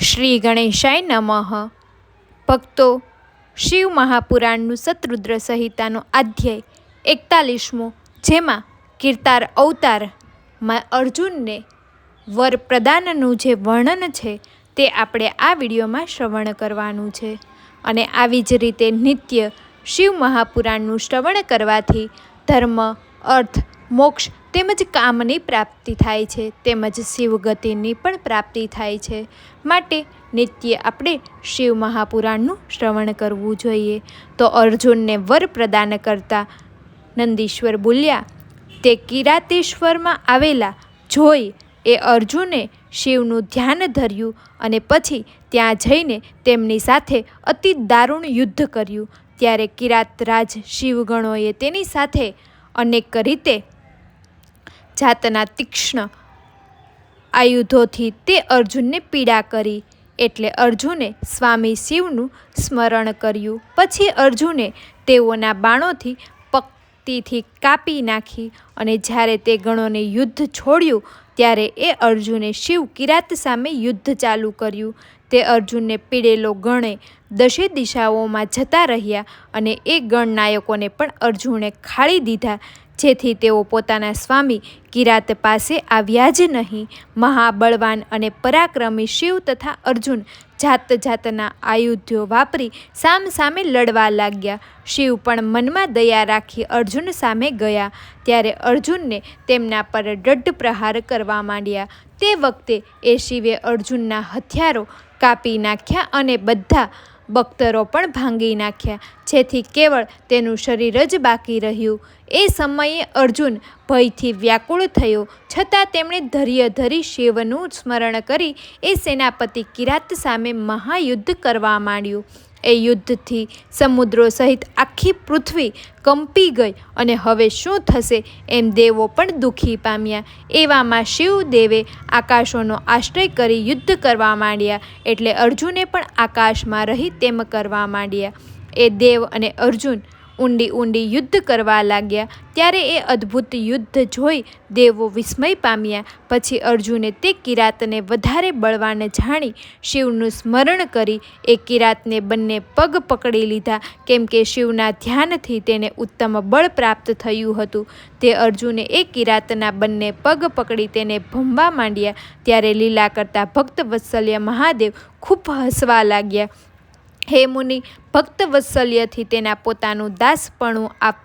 શ્રી ગણેશાય નમઃ. ભક્તો, શિવ મહાપુરાણનું શતરુદ્ર સંહિતાનો અધ્યાય એકતાલીસમો, જેમાં કીર્તાર અવતારમાં અર્જુનને વર પ્રદાનનું જે વર્ણન છે તે આપણે આ વિડીયોમાં શ્રવણ કરવાનું છે. અને આવી જ રીતે નિત્ય શિવ મહાપુરાણનું શ્રવણ કરવાથી ધર્મ, અર્થ મોક્ષ તેમજ કામની પ્રાપ્તિ થાય છે, તેમજ શિવગતિની પણ પ્રાપ્તિ થાય છે. માટે નિત્ય આપણે શિવ મહાપુરાણનું શ્રવણ કરવું જોઈએ. તો અર્જુનને વર પ્રદાન કરતા નંદીશ્વર બોલ્યા, તે કિરાતેશ્વરમાં આવેલા જોઈ, એ અર્જુને શિવનું ધ્યાન ધર્યું અને પછી ત્યાં જઈને તેમની સાથે અતિ દારૂણ યુદ્ધ કર્યું. ત્યારે કિરાતરાજ શિવગણોએ તેની સાથે અનેક રીતે જાતના તીક્ષ્ણ આયુધોથી તે અર્જુનને પીડા કરી. એટલે અર્જુને સ્વામી શિવનું સ્મરણ કર્યું. પછી અર્જુને તેઓના બાણોથી પક્તિથી કાપી નાખી અને જ્યારે તે ગણોને યુદ્ધ છોડ્યું, ત્યારે એ અર્જુને શિવ કિરાત સામે યુદ્ધ ચાલુ કર્યું. તે અર્જુનને પીડેલો ગણે દશે દિશાઓમાં જતા રહ્યા અને એ ગણનાયકોને પણ અર્જુને ખાળી દીધા. જેથી તેઓ પોતાના સ્વામી કિરાત પાસે આવ્યા જ નહીં. મહાબળવાન અને પરાક્રમી શિવ તથા અર્જુન જાત જાતના આયુધ્યો વાપરી સામ સામે લડવા લાગ્યા. શિવ પણ મનમાં દયા રાખી અર્જુન સામે ગયા. ત્યારે અર્જુનને તેમના પર દઢ પ્રહાર કરવા માંડ્યા. તે વખતે એ શિવે અર્જુનના હથિયારો કાપી નાખ્યા અને બધા બખ્તરો પણ ભાંગી નાખ્યા. જેથી કેવળ તેનું શરીર જ બાકી રહ્યું. એ સમયે અર્જુન ભયથી વ્યાકુળ થયો. છતાં તેમણે ધૈર્ય ધરી શિવનું સ્મરણ કરી એ સેનાપતિ કિરાત સામે મહાયુદ્ધ કરવા માંડ્યું. એ યુદ્ધથી સમુદ્રો સહિત આખી પૃથ્વી કંપી ગઈ અને હવે શું થશે એમ દેવો પણ દુઃખી પામ્યા. એવામાં શિવદેવે આકાશોનો આશ્રય કરી યુદ્ધ કરવા માંડ્યા એટલે અર્જુને પણ આકાશમાં રહી તેમ કરવા માંડ્યા. એ દેવ અને અર્જુન ઊંડી ઊંડી યુદ્ધ કરવા લાગ્યા. ત્યારે એ અદ્ભુત યુદ્ધ જોઈ દેવો વિસ્મય પામ્યા. પછી અર્જુને તે કિરાતને વધારે બળવાન જાણી શિવનું સ્મરણ કરી એ કિરાતને બંને પગ પકડી લીધા. કેમ કે શિવના ધ્યાનથી તેને ઉત્તમ બળ પ્રાપ્ત થયું હતું. તે અર્જુને એ કિરાતના બંને પગ પકડી તેને ભમવા માંડ્યા. ત્યારે લીલા કરતા ભક્ત વત્સલ્ય મહાદેવ ખૂબ હસવા લાગ્યા. હે મુનિ ભક્ત વત્સલ્યથી તેના પોતાનું દાસપણું આપ,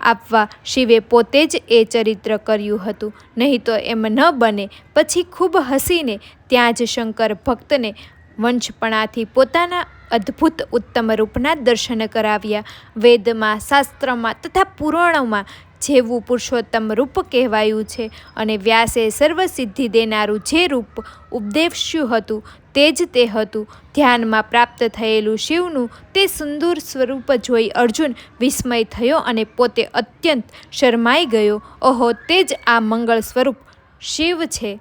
આપવા શિવે પોતે જ એ ચરિત્ર કર્યું હતું. નહીં તો એમ ન બને. પછી ખૂબ હસીને ત્યાં જ શંકર ભક્તને વંશપણાથી પોતાના અદ્ભુત ઉત્તમ રૂપના દર્શન કરાવ્યા. વેદમાં, શાસ્ત્રમાં તથા પુરાણોમાં જેવું પુરુષોત્તમ રૂપ કહેવાયું છે અને વ્યાસે સર્વસિદ્ધિ દેનારું જે રૂપ ઉપદેશ્યું હતું તે જ તે હતું. ધ્યાનમાં પ્રાપ્ત થયેલું શિવનું તે સુંદર સ્વરૂપ જોઈ અર્જુન વિસ્મય થયો અને પોતે અત્યંત શરમાઈ ગયો. ઓહો, તે જ આ મંગળ સ્વરૂપ શિવ છે,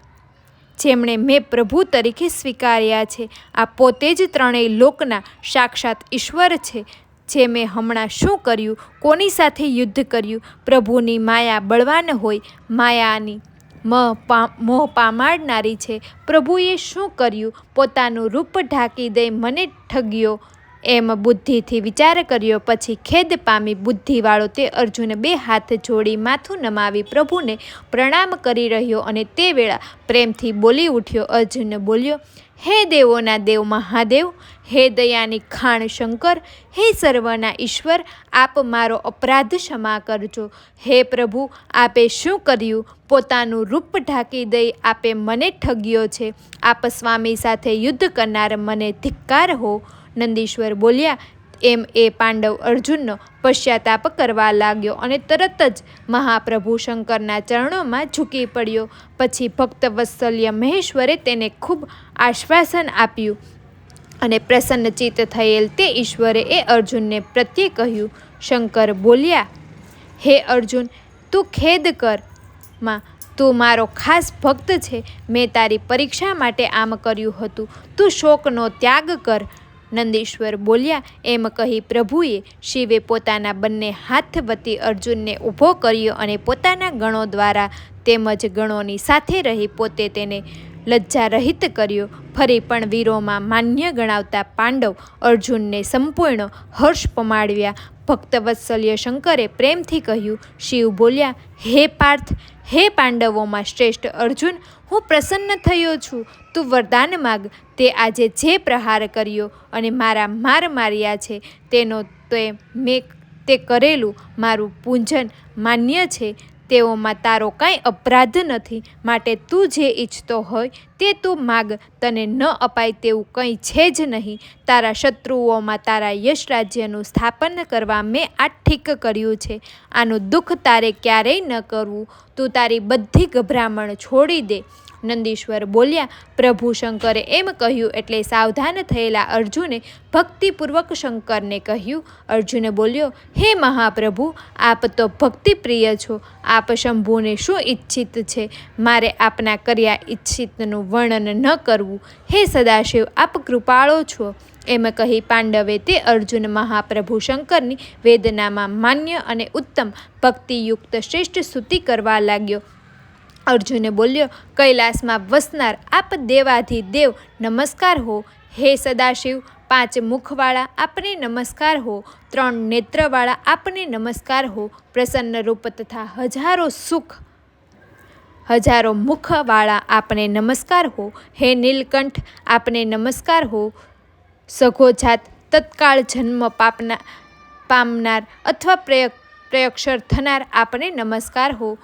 જેમણે મેં પ્રભુ તરીકે સ્વીકાર્યા છે. આ પોતે જ ત્રણેય લોકના સાક્ષાત ઈશ્વર છે. જે મેં હમણાં શું કર્યું? કોની સાથે યુદ્ધ કર્યું? પ્રભુની માયા બળવાન હોય, માયાની મોહ પામાડનારી છે. પ્રભુએ શું કર્યું? પોતાનું રૂપ ઢાંકી દઈ મને ઠગ્યો એમ બુદ્ધિથી વિચાર કર્યો. પછી ખેદ પામી બુદ્ધિવાળો તે અર્જુન બે હાથ જોડી માથું નમાવી પ્રભુને પ્રણામ કરી રહ્યો અને તે વેળા પ્રેમથી બોલી ઉઠ્યો. અર્જુન બોલ્યો, હે દેવોના દેવ મહાદેવ હે દયાની ખાણ શંકર, હે સર્વના ઈશ્વર, આપ મારો અપરાધ ક્ષમા કરજો. હે પ્રભુ, આપે શું કર્યું? પોતાનું રૂપ ઢાંકી દઈ આપે મને ઠગ્યો છે. આપ સ્વામી સાથે યુદ્ધ કરનાર મને ધિક્કાર હો. નંદીશ્વર બોલ્યા, એમ એ પાંડવ અર્જુનનો પશ્ચાતાપ કરવા લાગ્યો અને તરત જ મહાપ્રભુ શંકરના ચરણોમાં ઝૂકી પડ્યો. પછી ભક્ત વત્સલ્ય મહેશ્વરે તેને ખૂબ આશ્વાસન આપ્યું. અને પ્રસન્નચિત્ત થયેલ તે ઈશ્વરે એ અર્જુનને પ્રત્યે કહ્યું, શંકર બોલ્યા, હે અર્જુન, તું ખેદ કર. માં, તું મારો ખાસ ભક્ત છે. મેં તારી પરીક્ષા માટે આમ કર્યું હતું. તું શોકનો ત્યાગ કર. નંદીશ્વર બોલ્યા, એમ કહી પ્રભુએ શિવે પોતાના બંને હાથ વતી અર્જુનને ઊભો કર્યો અને પોતાના ગણો દ્વારા તેમજ ગણોની સાથે રહી પોતે તેને લજ્જા રહિત કર્યો. ફરી પણ વીરોમાં માન્ય ગણાવતા પાંડવ અર્જુનને સંપૂર્ણ હર્ષ પમાડ્યા. ભક્તવત્સલ્ય શંકરે પ્રેમથી કહ્યું, શિવ બોલ્યા, હે પાર્થ, હે પાંડવોમાં શ્રેષ્ઠ અર્જુન, હું પ્રસન્ન થયો છું. તું વરદાન માગ. તે આજે જે પ્રહાર કર્યો અને મારા માર માર્યા છે, તેનો તે મેં, તે કરેલું મારું પૂંજન માન્ય છે. તેઓમાં તારો કાંઈ અપરાધ નથી. માટે તું જે ઈચ્છતો હોય તે તું માગ, તને ન અપાય તેવું કંઈ છે જ નહીં. તારા શત્રુઓમાં તારા યશ રાજ્યનું સ્થાપન કરવા મેં આ ઠીક કર્યું છે. આનું દુઃખ તારે ક્યારેય ન કરવું. તું તારી બધી ગભરામણ છોડી દે. નંદીશ્વર બોલ્યા, પ્રભુ શંકરે એમ કહ્યું એટલે સાવધાન થયેલા અર્જુને ભક્તિપૂર્વક શંકરને કહ્યું. અર્જુને બોલ્યો, હે મહાપ્રભુ, આપ તો ભક્તિપ્રિય છો. આપ શંભુને શું ઈચ્છિત છે? મારે આપના કર્યા ઈચ્છિતનું વર્ણન ન કરવું. હે સદાશિવ, આપ કૃપાળો છો. એમ કહી પાંડવે તે અર્જુન મહાપ્રભુ શંકરની વેદનામાં માન્ય અને ઉત્તમ ભક્તિયુક્ત શ્રેષ્ઠ સ્તુતિ કરવા લાગ્યો. અર્જુને બોલ્યો, કૈલાસમાં વસનાર આપ દેવાથી દેવ નમસ્કાર હો. હે સદાશિવ, પાંચ મુખવાળા આપને નમસ્કાર હો. ત્રણ નેત્રવાળા આપને નમસ્કાર હો. પ્રસન્ન રૂપ તથા હજારો સુખ હજારો મુખવાળા આપને નમસ્કાર હો. હે નીલકંઠ, આપને નમસ્કાર હો. સઘોજાત તત્કાળ જન્મ પાપના, પામનાર અથવા પ્રયક પ્રયક્ષર થનાર આપને નમસ્કાર હો.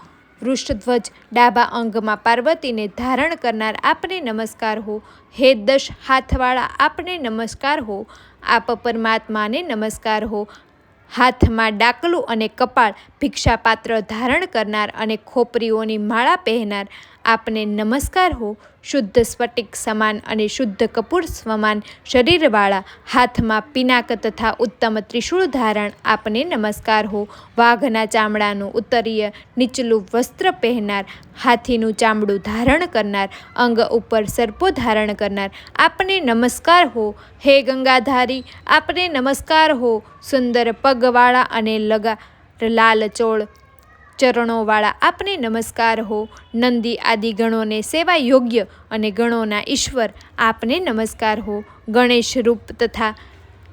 વૃષધ્વજ ડાબા અંગમાં પાર્વતીને ધારણ કરનાર આપને નમસ્કાર હો. હે દશ હાથવાળા આપને નમસ્કાર હો. આપ પરમાત્માને નમસ્કાર હો. હાથમાં ડાકલું અને કપાળ ભિક્ષાપાત્ર ધારણ કરનાર અને ખોપરીઓની માળા પહેરનાર આપને નમસ્કાર હો શુદ્ધ સ્ફટિક સમાન અને શુદ્ધ કપૂર સમાન શરીરવાળા હાથમાં પિનાક તથા ઉત્તમ ત્રિશૂળ ધારણ આપને નમસ્કાર હો. વાઘના ચામડાનું ઉત્તરીય નીચલું વસ્ત્ર પહેરનાર, હાથીનું ચામડું ધારણ કરનાર, અંગ ઉપર સર્પો ધારણ કરનાર આપને નમસ્કાર હો. હે ગંગાધારી, આપને નમસ્કાર હો. સુંદર પગવાળા અને લગા લાલ ચોળ ચરણોવાળા આપને નમસ્કાર હો. નંદી આદિ ગણોને સેવા યોગ્ય અને ગણોના ઈશ્વર આપને નમસ્કાર હો. ગણેશ રૂપ તથા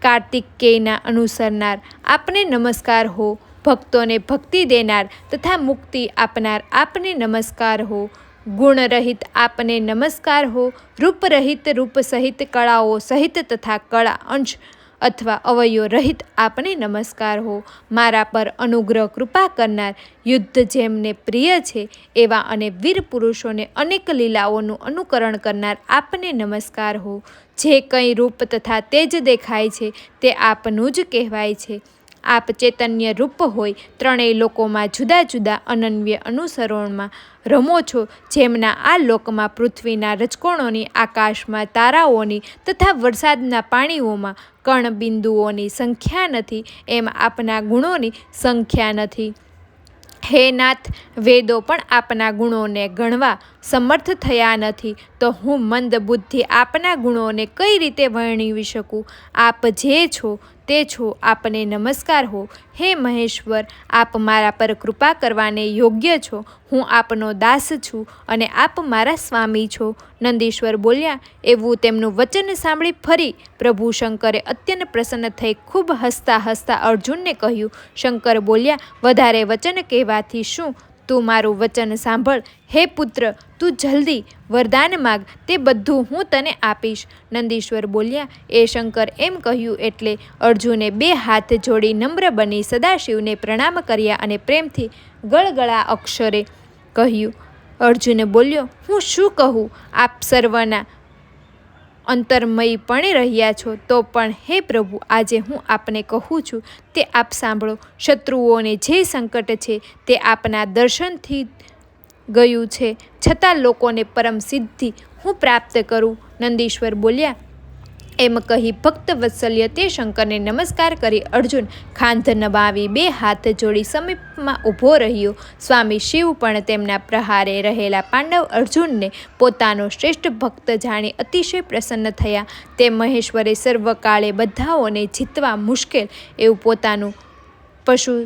કાર્તિકેયના અનુસરનાર આપને નમસ્કાર હો. ભક્તોને ભક્તિ દેનાર તથા મુક્તિ આપનાર આપને નમસ્કાર હો. ગુણરહિત આપને નમસ્કાર હો. રૂપરહિત રૂપ સહિત કળાઓ સહિત તથા કળા અંશ અથવા અવયવ રહિત આપને નમસ્કાર હો. મારા પર અનુગ્રહ કૃપા કરનાર યુદ્ધ જેમને પ્રિય છે, એવા અને વીર પુરુષોને અનેક લીલાઓનું અનુકરણ કરનાર આપને નમસ્કાર હો. જે કંઈ રૂપ તથા તેજ દેખાય છે, તે આપનું જ કહેવાય છે. આપ ચૈતન્ય રૂપ હોય, ત્રણેય લોકોમાં જુદા જુદા અનન્ય અનુસરણમાં રમો છો, જેમના આ લોકમાં પૃથ્વીના રજકોણોની, આકાશમાં તારાઓની તથા વરસાદના પાણીઓમાં કણબિંદુઓની સંખ્યા નથી, એમ આપના ગુણોની સંખ્યા નથી. હે નાથ, વેદો પણ આપના ગુણોને ગણવા સમર્થ થયા નથી, તો હું મંદ બુદ્ધિ આપના ગુણોને કઈ રીતે વર્ણવી શકું? આપ જે છો તે છો, આપને નમસ્કાર હો. હે મહેશ્વર, આપ મારા પર કૃપા કરવાને યોગ્ય છો. હું આપનો દાસ છું અને આપ મારા સ્વામી છો. નંદીશ્વર બોલ્યા, એવું તેમનું વચન સાંભળી ફરી પ્રભુ શંકરે અત્યંત પ્રસન્ન થઈ ખૂબ હસતા હસતા અર્જુનને કહ્યું. શંકર બોલ્યા, વધારે વચન કહેવાથી શું? તું મારું વચન સાંભળ. હે પુત્ર, તું જલ્દી વરદાન માગ, તે બધું હું તને આપીશ. નંદીશ્વર બોલ્યા, એ શંકર એમ કહ્યું એટલે અર્જુને બે હાથ જોડી નમ્ર બની સદાશિવને પ્રણામ કર્યા અને પ્રેમથી ગળગળા અક્ષરે કહ્યું. અર્જુને બોલ્યો, હું શું કહું? આપ સર્વના અંતરમયપણે રહ્યા છો. તો પણ હે પ્રભુ, આજે હું આપને કહું છું તે આપ સાંભળો. શત્રુઓને જે સંકટ છે તે આપના દર્શનથી ગયું છે. છતાં લોકોને પરમ સિદ્ધિ હું પ્રાપ્ત કરું. નંદીશ્વર બોલ્યા એમ કહી ભક્ત વત્સલ્ય તે શંકરને નમસ્કાર કરી અર્જુન ખાંધ નબાવી બે હાથ જોડી સમીપમાં ઊભો રહ્યો. સ્વામી શિવ પણ તેમના પ્રહારે રહેલા પાંડવ અર્જુનને પોતાનો શ્રેષ્ઠ ભક્ત જાણી અતિશય પ્રસન્ન થયા. તે મહેશ્વરે સર્વકાળે બધાઓને જીતવા મુશ્કેલ એવું પોતાનું પશુ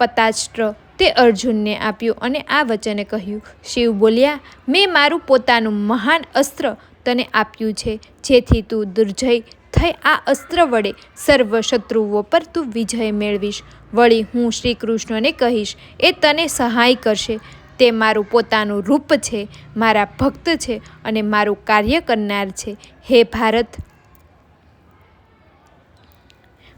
પતાસ્ત્ર તે અર્જુનને આપ્યું અને આ વચન કહ્યું. શિવ બોલ્યા, મેં મારું પોતાનું મહાન અસ્ત્ર તને આપ્યું છે. જેથી તું દુર્જય થઈ આ અસ્ત્ર વડે સર્વ શત્રુઓ પર તું વિજય મેળવીશ. વળી હું શ્રી કૃષ્ણને કહીશ, એ તને સહાય કરશે. તે મારું પોતાનું રૂપ છે, મારા ભક્ત છે અને મારું કાર્ય કરનાર છે. હે ભારત!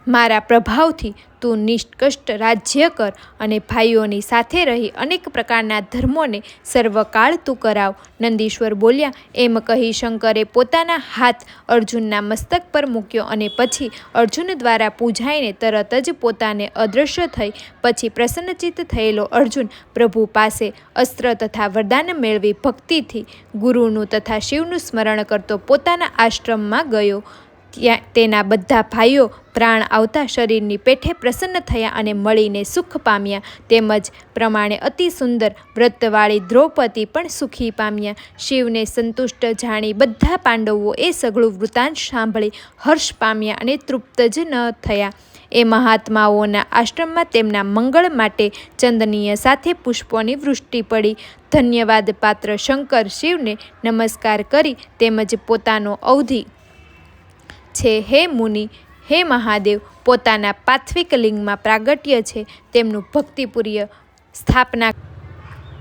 મારા પ્રભાવથી તું નિષ્કષ્ટ રાજ્ય કર અને ભાઈઓની સાથે રહી અનેક પ્રકારના ધર્મોને સર્વકાળ તું કરાવ. નંદીશ્વર બોલ્યા, એમ કહી શંકરે પોતાના હાથ અર્જુનના મસ્તક પર મૂક્યો અને પછી અર્જુન દ્વારા પૂજાઈને તરત જ પોતાને અદૃશ્ય થઈ, પછી પ્રસન્નચિત્ત થયેલો અર્જુન પ્રભુ પાસે અસ્ત્ર તથા વરદાન મેળવી ભક્તિથી ગુરુનું તથા શિવનું સ્મરણ કરતો પોતાના આશ્રમમાં ગયો. ત્યાં તેના બધા ભાઈઓ પ્રાણ આવતા શરીરની પેઠે પ્રસન્ન થયા અને મળીને સુખ પામ્યા. તેમજ પ્રમાણે અતિ સુંદર વ્રતવાળી દ્રૌપદી પણ સુખી પામ્યા. શિવને સંતુષ્ટ જાણી બધા પાંડવો એ સઘળું વૃતાંત સાંભળી હર્ષ પામ્યા અને તૃપ્ત જ ન થયા. એ મહાત્માઓના આશ્રમમાં તેમના મંગળ માટે ચંદનીય સાથે પુષ્પોની વૃષ્ટિ પડી. ધન્યવાદ પાત્ર શંકર શિવને નમસ્કાર કરી તેમજ પોતાનો અવધિ છે હે મુનિ હે મહાદેવ પોતાના પાત્વિક લિંગમાં પ્રાગટ્ય છે તેમનું ભક્તિપૂર્ય સ્થાપના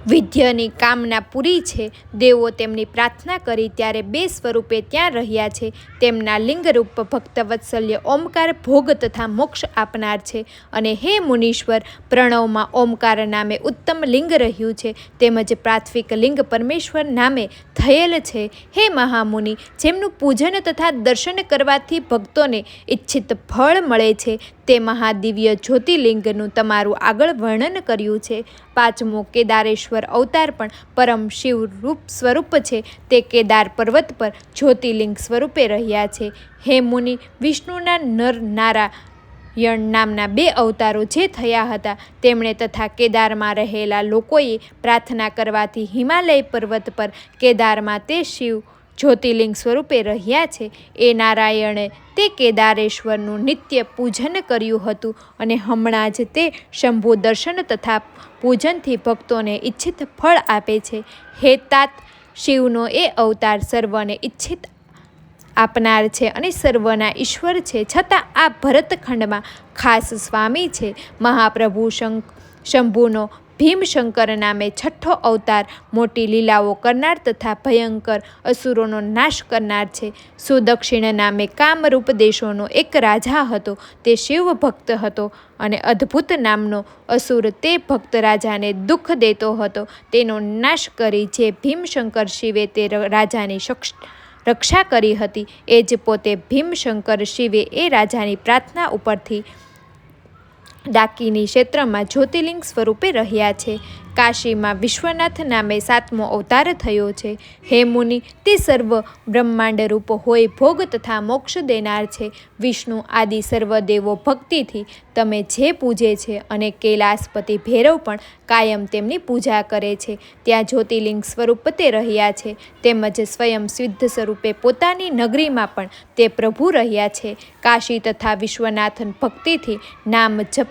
વિદ્યની કામના પૂરી છે. દેવો તેમની પ્રાર્થના કરી ત્યારે બે સ્વરૂપે ત્યાં રહ્યા છે. તેમના લિંગરૂપ ભક્તવત્સલ્ય ઓમકાર ભોગ તથા મોક્ષ આપનાર છે. અને હે મુનીશ્વર, પ્રણવમાં ઓમકાર નામે ઉત્તમ લિંગ રહ્યું છે. તેમજ પ્રાથમિક લિંગ પરમેશ્વર નામે થયેલ છે. હે મહામુનિ, જેમનું પૂજન તથા દર્શન કરવાથી ભક્તોને ઈચ્છિત ફળ મળે છે. તે મહાદિવ્ય જ્યોતિર્લિંગનું તમારું આગળ વર્ણન કર્યું છે. પાંચમો કેદારેશ્વર અવતાર પણ પરમ શિવ રૂપ સ્વરૂપ છે. તે કેદાર પર્વત પર જ્યોતિર્લિંગ સ્વરૂપે રહ્યા છે. હે મુનિ, વિષ્ણુના નર નારાયણ નામના બે અવતારો જે થયા હતા, તેમણે તથા કેદારમાં રહેલા લોકોએ પ્રાર્થના કરવાથી હિમાલય પર્વત પર કેદારમાં તે શિવ જ્યોતિર્લિંગ સ્વરૂપે રહ્યા છે, એ નારાયણે તે કેદારેશ્વરનું નિત્ય પૂજન કર્યું હતું અને હમણાં જ તે શંભુ દર્શન તથા પૂજનથી ભક્તોને ઈચ્છિત ફળ આપે છે. હેતાત શિવનો એ અવતાર સર્વને ઈચ્છિત આપનાર છે અને સર્વના ઈશ્વર છે. છતાં આ ભરતખંડમાં ખાસ સ્વામી છે. મહાપ્રભુ શંક શંભુનો ભીમશંકર નામે છઠ્ઠો અવતાર મોટી લીલાઓ કરનાર તથા ભયંકર અસુરોનો નાશ કરનાર છે. સુદક્ષિણ નામે કામરૂપ દેશોનો એક રાજા હતો, તે શિવ ભક્ત હતો અને અદ્ભુત નામનો અસુર તે ભક્ત રાજાને દુઃખ દેતો હતો. તેનો નાશ કરી જે ભીમશંકર શિવે તે રાજાની શક્ષ, રક્ષા કરી હતી, એ જ પોતે ભીમશંકર શિવે એ રાજાની પ્રાર્થના ઉપરથી ડાકીની ક્ષેત્રમાં જ્યોતિર્લિંગ સ્વરૂપે રહ્યા છે. કાશીમાં વિશ્વનાથ નામે સાતમો અવતાર થયો છે. હે મુનિ, તે સર્વ બ્રહ્માંડ રૂપ હોય ભોગ તથા મોક્ષ દેનાર છે. વિષ્ણુ આદિ સર્વ દેવો ભક્તિથી તમે જે પૂજે છે અને કૈલાસપતિ ભૈરવ પણ કાયમ તેમની પૂજા કરે છે. ત્યાં જ્યોતિર્લિંગ સ્વરૂપ તે રહ્યા છે. તેમજ સ્વયં સિદ્ધ સ્વરૂપે પોતાની નગરીમાં પણ તે પ્રભુ રહ્યા છે. કાશી તથા વિશ્વનાથન ભક્તિથી નામ જપ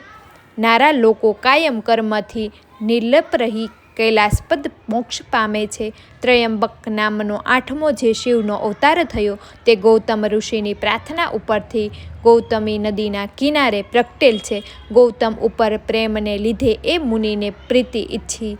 નારા લોકો કાયમ કર્મથી નિર્લપ રહી કૈલાસપદ મોક્ષ પામે છે. ત્રયંબક નામનો આઠમો જે શિવનો અવતાર થયો તે ગૌતમ ઋષિની પ્રાર્થના ઉપરથી ગૌતમી નદીના કિનારે પ્રગટેલ છે. ગૌતમ ઉપર પ્રેમને લીધે એ મુનિને પ્રીતિ ઈચ્છી.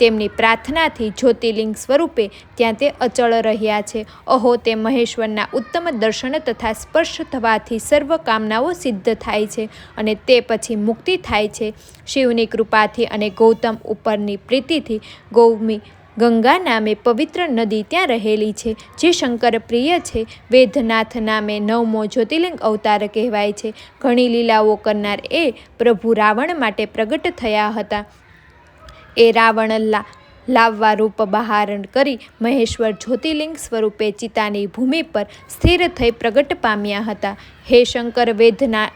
તેમની પ્રાર્થનાથી જ્યોતિર્લિંગ સ્વરૂપે ત્યાં તે અચળ રહ્યા છે. અહો, તે મહેશ્વરના ઉત્તમ દર્શન તથા સ્પર્શ થવાથી સર્વ કામનાઓ સિદ્ધ થાય છે અને તે પછી મુક્તિ થાય છે. શિવની કૃપાથી અને ગૌતમ ઉપરની પ્રીતિથી ગૌમી ગંગા નામે પવિત્ર નદી ત્યાં રહેલી છે. જે શંકર પ્રિય છે. વેદનાથ નામે નવમો જ્યોતિર્લિંગ અવતાર કહેવાય છે. ઘણી લીલાઓ કરનાર એ પ્રભુ રાવણ માટે પ્રગટ થયા હતા. એ રાવણ લા, લાવવા રૂપ બહારણ કરી મહેશ્વર જ્યોતિર્લિંગ સ્વરૂપે ચિતાની ભૂમિ પર સ્થિર થઈ પ્રગટ પામ્યા હતા. હે શંકર, વેદના,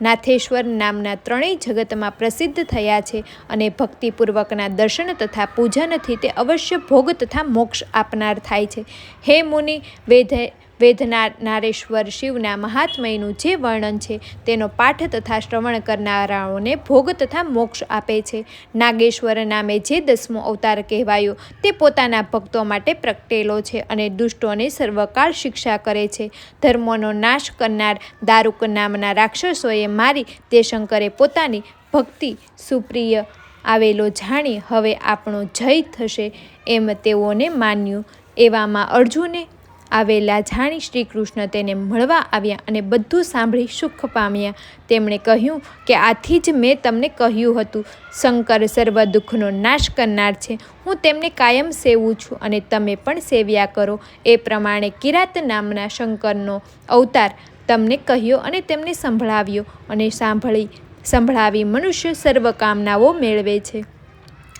નાથેશ્વર નામના ત્રણેય જગતમાં પ્રસિદ્ધ થયા છે અને ભક્તિપૂર્વકના દર્શન તથા પૂજનથી તે અવશ્ય ભોગ તથા મોક્ષ આપનાર થાય છે. હે મુનિ, વેદ વેદના નારેશ્વર શિવના મહાત્મયનું જે વર્ણન છે, તેનો પાઠ તથા શ્રવણ કરનારાઓને ભોગ તથા મોક્ષ આપે છે. નાગેશ્વર નામે જે દસમો અવતાર કહેવાયો, તે પોતાના ભક્તો માટે પ્રગટેલો છે અને દુષ્ટોને સર્વકાળ શિક્ષા કરે છે. ધર્મોનો નાશ કરનાર દારૂક નામના રાક્ષસોએ મારી તે શંકરે પોતાની ભક્તિ સુપ્રિય આવેલો જાણી હવે આપણો જય થશે એમ તેઓને માન્યું. એવામાં અર્જુને આવેલા જાણી શ્રી કૃષ્ણ તેને મળવા આવ્યા અને બધું સાંભળી સુખ પામ્યા. તેમણે કહ્યું કે આથી જ મેં તમને કહ્યું હતું, શંકર સર્વ દુઃખનો નાશ કરનાર છે. હું તેમને કાયમ સેવું છું અને તમે પણ સેવ્યા કરો. એ પ્રમાણે કિરાત નામના શંકરનો અવતાર તમને કહ્યો અને તેમને સંભળાવ્યો અને સાંભળી, સંભળાવી મનુષ્ય સર્વ કામનાઓ મેળવે છે.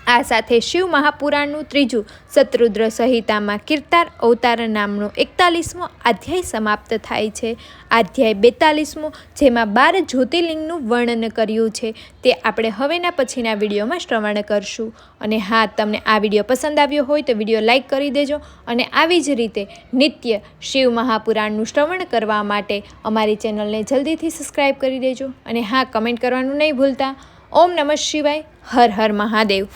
આ સાથે શિવ મહાપુરાણનું ત્રીજું શત્રુદ્ર સંહિતામાં કીર્તાર અવતાર નામનો એકતાલીસમો અધ્યાય સમાપ્ત થાય છે. અધ્યાય બેતાલીસમો, જેમાં બાર જ્યોતિર્લિંગનું વર્ણન કર્યું છે, તે આપણે હવેના પછીના વિડીયોમાં શ્રવણ કરશું. અને હા, તમને આ વીડિયો પસંદ આવ્યો હોય તો વીડિયો લાઇક કરી દેજો અને આવી જ રીતે નિત્ય શિવ મહાપુરાણનું શ્રવણ કરવા માટે અમારી ચેનલને જલ્દીથી સબસ્ક્રાઈબ કરી દેજો. અને હા, કમેન્ટ કરવાનું નહીં ભૂલતા. ઓમ નમઃ શિવાય. હર હર મહાદેવ.